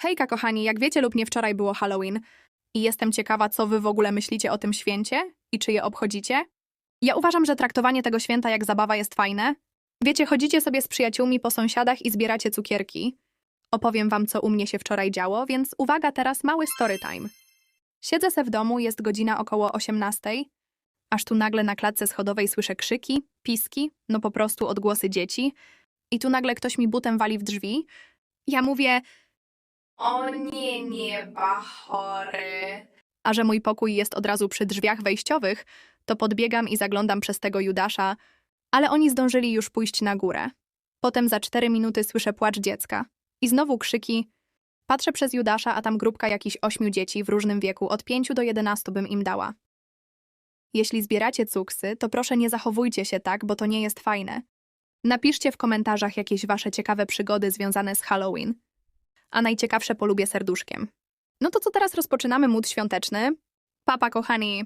Hejka, kochani, jak wiecie lub nie, wczoraj było Halloween i jestem ciekawa, co wy w ogóle myślicie o tym święcie i czy je obchodzicie. Ja uważam, że traktowanie tego święta jak zabawa jest fajne. Wiecie, chodzicie sobie z przyjaciółmi po sąsiadach i zbieracie cukierki. Opowiem wam, co u mnie się wczoraj działo, więc uwaga, teraz mały story time. Siedzę se w domu, jest godzina około 18, aż tu nagle na klatce schodowej słyszę krzyki, piski, no po prostu odgłosy dzieci. I tu nagle ktoś mi butem wali w drzwi. Ja mówię, o nie, nie, bachory. A że mój pokój jest od razu przy drzwiach wejściowych, to podbiegam i zaglądam przez tego Judasza, ale oni zdążyli już pójść na górę. Potem za cztery minuty słyszę płacz dziecka. I znowu krzyki. Patrzę przez Judasza, a tam grupka jakichś ośmiu dzieci w różnym wieku, od pięciu do jedenastu bym im dała. Jeśli zbieracie cuksy, to proszę nie zachowujcie się tak, bo to nie jest fajne. Napiszcie w komentarzach jakieś wasze ciekawe przygody związane z Halloween. A najciekawsze polubię serduszkiem. No to co teraz rozpoczynamy mód świąteczny? Papa, kochani!